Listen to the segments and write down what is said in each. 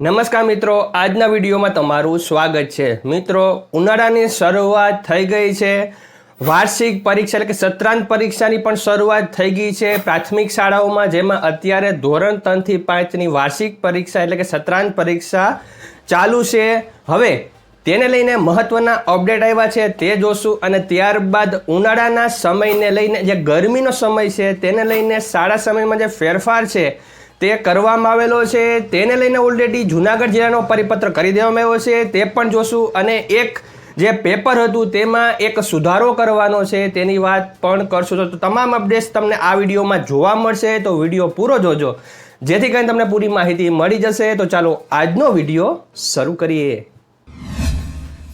નમસ્કાર મિત્રો, આજના વિડીયોમાં તમારું સ્વાગત છે. મિત્રો, ઉનાળાની શરૂઆત થઈ ગઈ છે. વાર્ષિક પરીક્ષા એટલે કે સત્રાંત પરીક્ષાની પણ શરૂઆત થઈ ગઈ છે. પ્રાથમિક શાળાઓમાં જેમાં અત્યારે ધોરણ ત્રણથી પાંચની વાર્ષિક પરીક્ષા એટલે કે સત્રાંત પરીક્ષા ચાલુ છે. હવે તેને લઈને મહત્વના અપડેટ આવ્યા છે, તે જોશું. અને ત્યારબાદ ઉનાળાના સમયને લઈને જે ગરમીનો સમય છે, તેને લઈને શાળા સમયમાં જે ફેરફાર છે તે કરવામાં આવેલો છે. તેને લઈને ઓલરેડી જુનાગઢ જિલ્લાનો પરિપત્ર કરી દેવામાં આવ્યો છે. તે પણ જોશું. અને એક જે પેપર હતું, તેમાં એક સુધારો કરવાનો છે. તેની વાત પણ કરશું. તો તમામ અપડેટ્સ તમને આ વિડીયોમાં જોવા મળશે. તો વીડિયો પૂરો જોજો. જેથી કરીને તમને પૂરી માહિતી મળી જશે. તો ચાલો આજનો વીડિયો શરૂ કરીએ.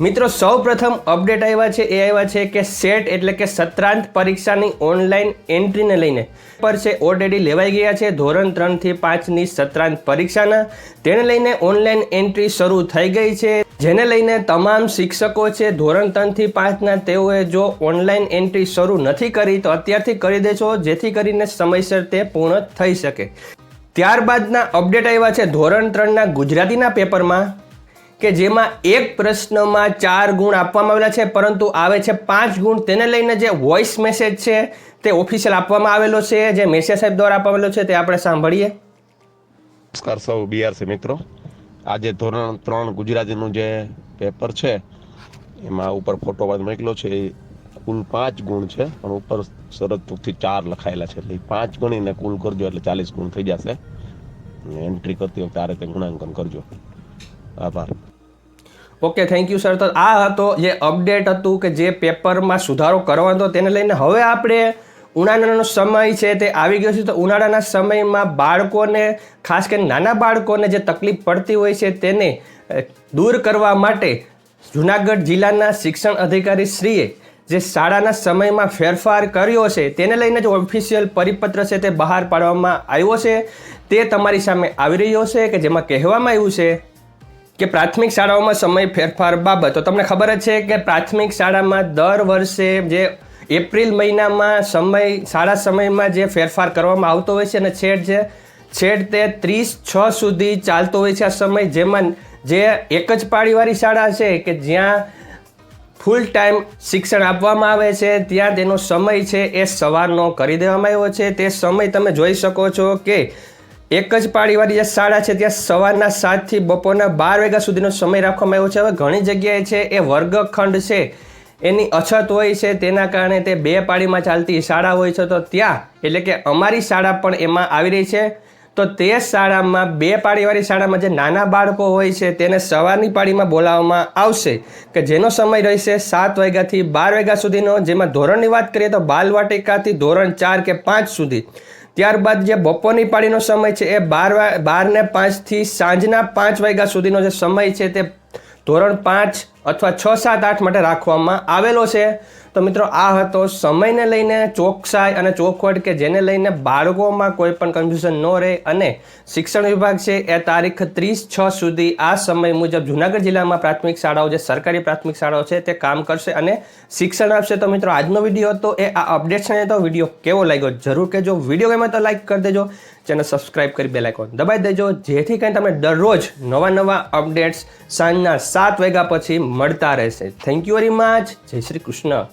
મિત્રો સૌ પ્રથમ અપડેટ આવ્યા છે, એ આવ્યા છે કે સેટ એટલે કે સત્રાંત પરીક્ષાની ઓનલાઈન એન્ટ્રીને લઈને પર છે ઓલરેડી લેવાઈ ગયા છે, ધોરણ ત્રણથી પાંચની સત્રાંત પરીક્ષાના. તેને લઈને ઓનલાઈન એન્ટ્રી શરૂ થઈ ગઈ છે. જેને લઈને તમામ શિક્ષકો છે, ધોરણ ત્રણથી પાંચના, તેઓએ જો ઓનલાઈન એન્ટ્રી શરૂ નથી કરી, તો અત્યારથી કરી દેશો જેથી કરીને સમયસર તે પૂર્ણ થઈ શકે. ત્યારબાદના અપડેટ આવ્યા છે, ધોરણ ત્રણના ગુજરાતીના પેપરમાં કે જેમાં એક પ્રશ્નમાં ચાર ગુણ આપવામાં આવેલા છે, પરંતુ આવે છે પાંચ ગુણ. તેને લઈને જે વોઇસ મેસેજ છે, તે ઓફિશિયલ આપવામાં આવેલો છે, જે મેસેજ સાહેબ દ્વારા આપવામાં છે, તે આપણે સાંભળીએ. નમસ્કાર સૌ બીઆરસી મિત્રો. આજે ધોરણ ત્રણ ગુજરાતીનું જે પેપર છે, એમાં ઉપર ફોટો પાડ મોકલો છે, એ કુલ પાંચ ગુણ છે, પણ ઉપર શરતથી ચાર લખાયેલા છે, એટલે પાંચ ગણીને કુલ કરજો, એટલે ચાલીસ ગુણ થઈ જશે. એન્ટ્રી કરતી વખતે આ રીતે ગુણાંકન કરજો. આભાર. ઓકે થેન્ક યુ સર તો આ હતો જે અપડેટ હતું કે જે પેપરમાં સુધારો કરવાનો હતો, તેને લઈને હવે આપણે ઉનાળાનો સમય છે, તે આવી ગયો છે. તો ઉનાળાના સમયમાં બાળકોને, ખાસ કરીને નાના બાળકોને જે તકલીફ પડતી હોય છે, તેને દૂર કરવા માટે જુનાગઢ જિલ્લાના શિક્ષણ અધિકારી શ્રીએ જે શાળાના સમયમાં ફેરફાર કર્યો છે, તેને લઈને જે ઓફિશિયલ પરિપત્ર છે, તે બહાર પાડવામાં આવ્યો છે. તે તમારી સામે આવી રહ્યો છે કે જેમાં કહેવામાં આવ્યું છે? કે પ્રાથમિક શાળાઓમાં સમય ફેરફાર બાબત. તો તમને ખબર જ છે કે પ્રાથમિક શાળામાં દર વર્ષે જે એપ્રિલ મહિનામાં સમય, શાળા સમયમાં જે ફેરફાર કરવામાં આવતો હોય છે અને છેડ જે, છેડ તે ત્રીસ છ સુધી ચાલતો હોય છે આ સમય. જેમાં જે એક જ પાળીવાળી શાળા છે કે જ્યાં ફૂલ ટાઈમ શિક્ષણ આપવામાં આવે છે, ત્યાં તેનો સમય છે એ સવારનો કરી દેવામાં આવ્યો છે. તે સમય તમે જોઈ શકો છો કે એક જ પાળીવાળી જે શાળા છે, ત્યાં સવારના સાતથી બપોરના બાર વાગ્યા સુધીનો સમય રાખવામાં આવ્યો છે. હવે ઘણી જગ્યાએ છે, એ વર્ગખંડ છે, એની અછત હોય છે, તેના કારણે તે બે પાળીમાં ચાલતી શાળા હોય છે. તો ત્યાં, એટલે કે અમારી શાળા પણ એમાં આવી રહી છે. તો તે શાળામાં બે પાળીવાળી શાળામાં જે નાના બાળકો હોય છે, તેને સવારની પાળીમાં બોલાવવામાં આવશે કે જેનો સમય રહેશે સાત વાગ્યાથી બાર વાગ્યા સુધીનો. જેમાં ધોરણની વાત કરીએ તો બાલવાટિકાથી ધોરણ ચાર કે પાંચ સુધી. ત્યારબાદ જે બપોરની પાળીનો સમય છે એ બાર બારને પાંચથી સાંજના પાંચ વાગ્યા સુધીનો જે સમય છે તે ધોરણ પાંચ અથવા છ, સાત, આઠ માટે રાખવામાં આવેલો છે. તો મિત્રો, આ હતો સમયને લઈને ચોકસાઈ અને ચોખવટ કે જેને લઈને બાળકોમાં કોઈ પણ કન્ફ્યુઝન ન રહે અને શિક્ષણ વિભાગ છે એ તારીખ ત્રીસ, છ સુધી આ સમય મુજબ જુનાગઢ જિલ્લામાં પ્રાથમિક શાળાઓ જે સરકારી પ્રાથમિક શાળાઓ છે તે કામ કરશે અને શિક્ષણ આપશે. તો મિત્રો, આજનો વીડિયો હતો એ આ અપડેટ્સ છે તો વીડિયો કેવો લાગ્યો જરૂર કહેજો. વીડિયો ગમે તો લાઈક કરી દેજો. ચેનલ સબસ્ક્રાઇબ કરી બે લાઇકોન દબાઈ દેજો. જેથી કરીને તમને દરરોજ નવા નવા અપડેટ્સ સાંજના સાત વાગ્યા પછી મળતા રહેશે. થેન્ક યુ વેરી મચ જય શ્રી કૃષ્ણ.